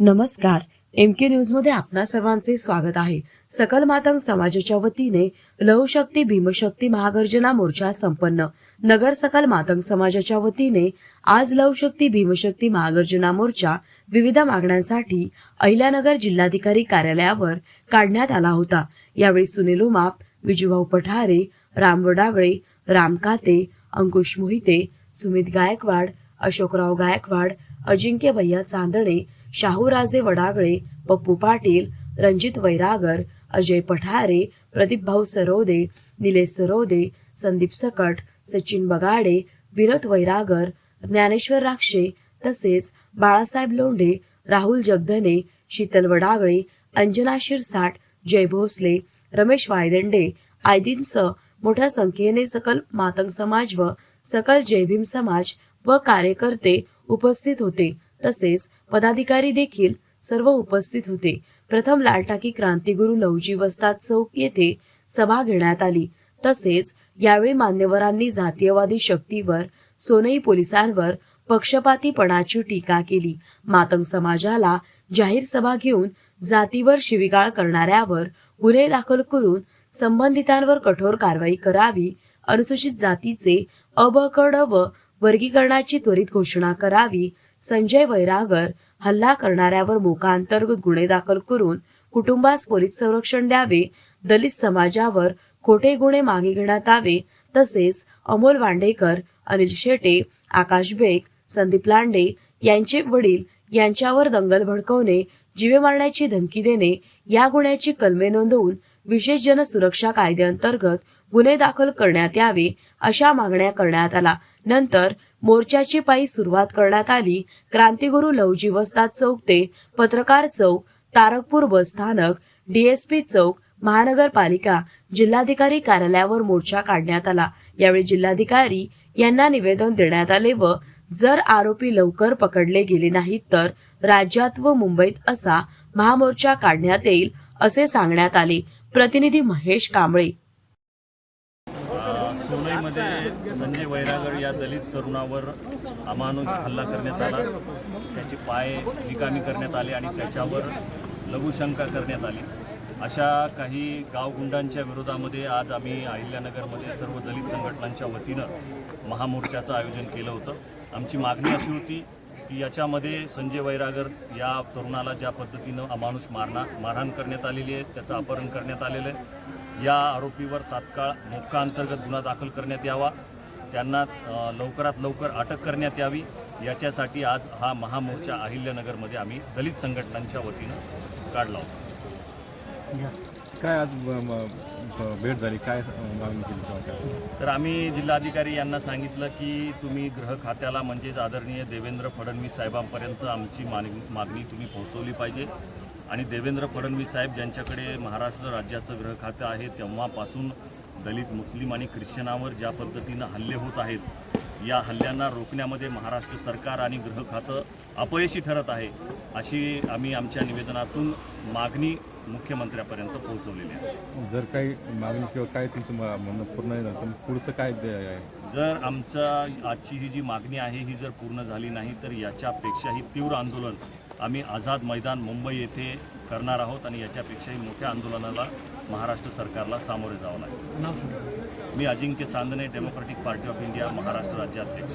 नमस्कार. एम के न्यूजमध्ये आपणा सर्वांचे स्वागत आहे. सकल मातंग समाजाच्या वतीने लवशक्ती भीमशक्ती महागर्जना मोर्चा संपन्न. नगर सकल मातंग समाजाच्या वतीने आज लवशक्ती भीमशक्ती महागर्जना मोर्चा विविध मागण्यांसाठी अहिल्यानगर जिल्हाधिकारी कार्यालयावर काढण्यात आला होता. यावेळी सुनील उमाप विजूभाऊ पठारे राम वडागळे राम काते अंकुश मोहिते सुमित गायकवाड अशोकराव गायकवाड अजिंक्य भैया चांदणे शाहूराजे वडागळे पप्पू पाटील रणजित वैरागर अजय पठारे प्रदीप भाऊ सरोदे निलेश सरोदे संदीप सकट सचिन बगाडे विनोद वैरागर ज्ञानेश्वर राक्षे तसेच बाळासाहेब लोंढे राहुल जगधने शीतल वडागळे अंजना शिरसाट जय भोसले रमेश वायदंडे आदींसह मोठ्या संख्येने सकल मातंग समाज व सकल जयभीम समाज व कार्यकर्ते उपस्थित होते. तसेच पदाधिकारी देखील सर्व उपस्थित होते. प्रथम लालटाकी क्रांतीगुरु लवजी वस्ताद चौक येथे सभा घेण्यात आली. तसेच यावेळी मान्यवरांनी जातीयवादी शक्तीवर सोनई पोलिसांवर पक्षपातीपणाची टीका केली. मातंग समाजाला जाहीर सभा घेऊन जातीवर शिविगाळ करणाऱ्यावर गुन्हे दाखल करून संबंधितांवर कठोर कारवाई करावी अनुसूचित जातीचे अबकड व वर्गीकरणाची त्वरित घोषणा करावी संजय वैरागर हल्ला करणाऱ्यावर मोका अंतर्गत गुन्हे दाखल करून कुटुंबास पोलीस संरक्षण द्यावे दलित समाजावर खोटे गुन्हे मागे घेण्यात यावे तसेच अमोल वांडेकर अनिल शेटे आकाश बेग संदीप लांडे यांचे वडील यांच्यावर दंगल भडकवणे जीवे मारण्याची धमकी देणे या गुन्ह्याची कलमे नोंदवून विशेष जनसुरक्षा कायद्याअंतर्गत गुन्हे दाखल करण्यात यावे अशा मागण्या करण्यात आला. नंतर मोर्चाची पायी सुरुवात करण्यात आली. क्रांतिगुरु लवजी वस्ताद चौक ते पत्रकार चौक तारकपूर बस स्थानक डीएसपी चौक महानगरपालिका जिल्हाधिकारी कार्यालयावर मोर्चा काढण्यात आला. यावेळी जिल्हाधिकारी यांना निवेदन देण्यात आले व जर आरोपी लवकर पकडले गेले नाहीत तर राज्यात व मुंबईत असा महामोर्चा काढण्यात येईल असे सांगण्यात आले. प्रतिनिधी महेश कांबळे. सोनईमध्ये संजय वैरागड या दलित तरुणावर अमानुष हल्ला करण्यात आला. त्याचे पाय निकामी करण्यात आले आणि त्याच्यावर लघुशंका करण्यात आली. अशा काही गावगुंडांच्या विरोधामध्ये आज आम्ही अहिल्यानगरमध्ये सर्व दलित संघटनांच्या वतीनं महामोर्चाचं आयोजन केलं होतं. आमची मागणी अशी होती की याच्यामध्ये संजय वैरागर या तरुणाला ज्या पद्धतीनं अमानुष मारणा मारहाण करण्यात आलेली आहे त्याचं अपहरण करण्यात आलेलं आहे. या आरोपीवर तात्काळ मोक्का अंतर्गत गुन्हा दाखल करण्यात यावा. त्यांना लवकरात लवकर अटक करण्यात यावी. याच्यासाठी आज हा महामोर्चा अहिल्यानगरमध्ये आम्ही दलित संघटनांच्या वतीनं काढला होता. काय आज ब- म- भेट झाली? काय मागणी केली तर आम्ही जिल्हाधिकारी यांना सांगितलं की तुम्ही गृह खात्याला म्हणजेच आदरणीय देवेंद्र फडणवीस साहेबांपर्यंत आमची मागणी मागणी तुम्ही पोहोचवली पाहिजे. आणि देवेंद्र फडणवीस साहेब ज्यांच्याकडे महाराष्ट्र राज्याचं गृह खातं आहे तेव्हापासून दलित मुस्लिम आणि ख्रिश्चनावर ज्या पद्धतीनं हल्ले होत आहेत या हल्ल्यांना रोखण्यामध्ये महाराष्ट्र सरकार आणि गृह खातं अपयशी ठरत आहे अशी आम्ही आमच्या निवेदनातून मागणी मुख्यमंत्र्यापर्यंत पोहोचवलेली आहे. जर काही मागणी किंवा काय तुमचं म्हणणं पूर्ण नाही झालं तर पुढचं काय जर आमचा आजची ही जी मागणी आहे ही जर पूर्ण झाली नाही तर याच्यापेक्षाही तीव्र आंदोलन आम्ही आझाद मैदान मुंबई येथे करणार आहोत आणि याच्यापेक्षाही मोठ्या आंदोलनाला महाराष्ट्र सरकारला सामोरे जावं लागेल. मी Ajinkya Chandane Democratic Party of India Maharashtra राज्याध्यक्ष